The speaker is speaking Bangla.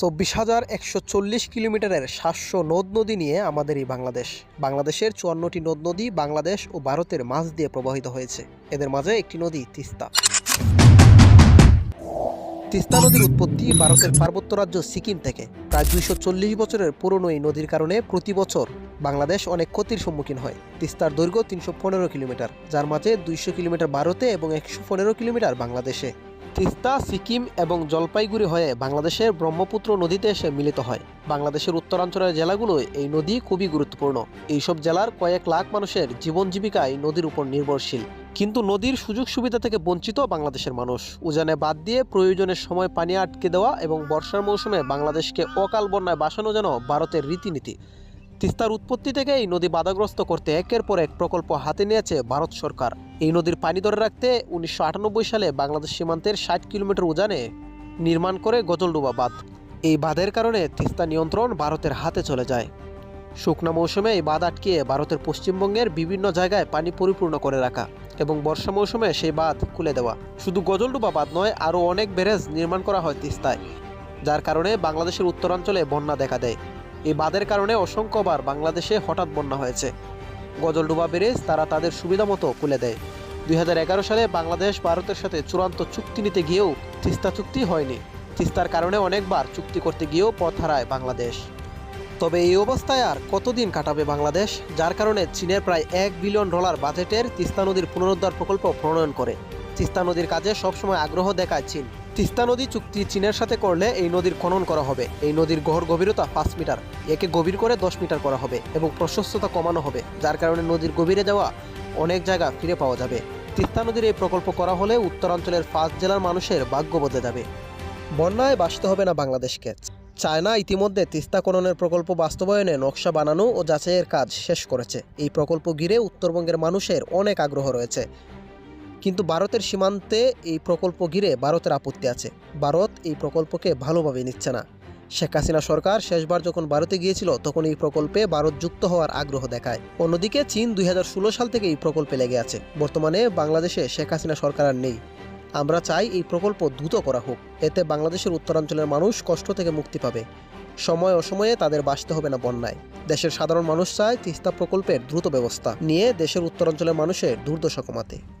চব্বিশ হাজার একশো চল্লিশ কিলোমিটারের সাতশো নদ নদী নিয়ে আমাদের এই বাংলাদেশ। বাংলাদেশের চুয়ান্নটি নদ নদী বাংলাদেশ ও ভারতের মাঝ দিয়ে প্রবাহিত হয়েছে। এদের মাঝে একটি নদী তিস্তা। তিস্তা নদীর উৎপত্তি ভারতের পার্বত্য রাজ্য সিকিম থেকে। প্রায় দুইশো চল্লিশ বছরের পুরনো এই নদীর কারণে প্রতি বছর বাংলাদেশ অনেক ক্ষতির সম্মুখীন হয়। তিস্তার দৈর্ঘ্য তিনশো পনেরো কিলোমিটার, যার মাঝে দুইশো কিলোমিটার ভারতে এবং একশো পনেরো কিলোমিটার বাংলাদেশে। তিস্তা, সিকিম এবং জলপাইগুড়ি হয়ে বাংলাদেশের ব্রহ্মপুত্র নদীতে এসে মিলিত হয়। বাংলাদেশের উত্তরাঞ্চলের জেলাগুলোয় এই নদী খুবই গুরুত্বপূর্ণ। এইসব জেলার কয়েক লাখ মানুষের জীবন জীবিকা এই নদীর উপর নির্ভরশীল। কিন্তু নদীর সুযোগ সুবিধা থেকে বঞ্চিত বাংলাদেশের মানুষ। উজানে বাদ দিয়ে প্রয়োজনের সময় পানি আটকে দেওয়া এবং বর্ষার মৌসুমে বাংলাদেশকে অকাল বন্যায় বাসানো যেন ভারতের রীতিনীতি। তিস্তার উৎপত্তি থেকে এই নদী বাধাগ্রস্ত করতে একের পর এক প্রকল্প হাতে নিয়েছে ভারত সরকার। এই নদীর পানি ধরে রাখতে উনিশশো আটানব্বই সালে বাংলাদেশ সীমান্তের ষাট কিলোমিটার উজানে নির্মাণ করে গজলডুবা বাঁধ। এই বাঁধের কারণে তিস্তা নিয়ন্ত্রণ ভারতের হাতে চলে যায়। শুকনা মৌসুমে এই বাঁধ আটকিয়ে ভারতের পশ্চিমবঙ্গের বিভিন্ন জায়গায় পানি পরিপূর্ণ করে রাখা এবং বর্ষা মৌসুমে সেই বাঁধ খুলে দেওয়া। শুধু গজলডুবা বাঁধ নয়, আরও অনেক ব্যারেজ নির্মাণ করা হয় তিস্তায়, যার কারণে বাংলাদেশের উত্তরাঞ্চলে বন্যা দেখা দেয়। এই বাঁধের কারণে অসংখ্যবার বাংলাদেশে হঠাৎ বন্যা হয়েছে। গজলডুবা ব্যারেজ তারা তাদের সুবিধা মতো খুলে দেয়। দুই হাজার এগারো সালে বাংলাদেশ ভারতের সাথে চূড়ান্ত চুক্তি নিতে গিয়েও তিস্তা চুক্তি হয়নি। তিস্তার কারণে অনেকবার চুক্তি করতে গিয়েও পথ হারায় বাংলাদেশ। তবে এই অবস্থায় আর কতদিন কাটাবে বাংলাদেশ, যার কারণে চীনের প্রায় এক বিলিয়ন ডলার বাজেটের তিস্তা নদীর পুনরুদ্ধার প্রকল্প প্রণয়ন করে। তিস্তা নদীর কাজে সবসময় আগ্রহ দেখায় চীন। তিস্তা নদী চুক্তি চীনের সাথে করলে এই নদীর খনন করা হবে। এই নদীর গহর গভীরতা পাঁচ মিটার। একে গভীর করে দশ মিটার করা হবে এবং প্রশস্ততা কমানো হবে, যার কারণে নদীর গভীরে যাওয়া অনেক জায়গা ফিরে পাওয়া যাবে। তিস্তা নদীর এই প্রকল্প করা হলে উত্তরাঞ্চলের পাঁচ জেলার মানুষের ভাগ্য বদলে যাবে। বন্যায় বাঁচতে হবে না বাংলাদেশকে। চায়না ইতিমধ্যে তিস্তা খননের প্রকল্প বাস্তবায়নে নকশা বানানো ও যাচাইয়ের কাজ শেষ করেছে। এই প্রকল্প ঘিরে উত্তরবঙ্গের মানুষের অনেক আগ্রহ রয়েছে। কিন্তু ভারতের সীমান্তে এই প্রকল্প ঘিরে ভারতের আপত্তি আছে। ভারত এই প্রকল্পকে ভালোভাবে নিচ্ছে না। শেখ হাসিনা সরকার শেষবার যখন ভারতে গিয়েছিল, তখন এই প্রকল্পে ভারত যুক্ত হওয়ার আগ্রহ দেখায়। অন্যদিকে চীন দুই হাজার ষোলো সাল থেকে এই প্রকল্পে লেগে আছে। বর্তমানে বাংলাদেশে শেখ হাসিনা সরকার আর নেই। আমরা চাই এই প্রকল্প দ্রুত করা হোক। এতে বাংলাদেশের উত্তরাঞ্চলের মানুষ কষ্ট থেকে মুক্তি পাবে। সময় অসময়ে তাদের বাঁচতে হবে না বন্যায়। দেশের সাধারণ মানুষ চায় তিস্তা প্রকল্পের দ্রুত ব্যবস্থা নিয়ে দেশের উত্তরাঞ্চলের মানুষের দুর্দশা কমাতে।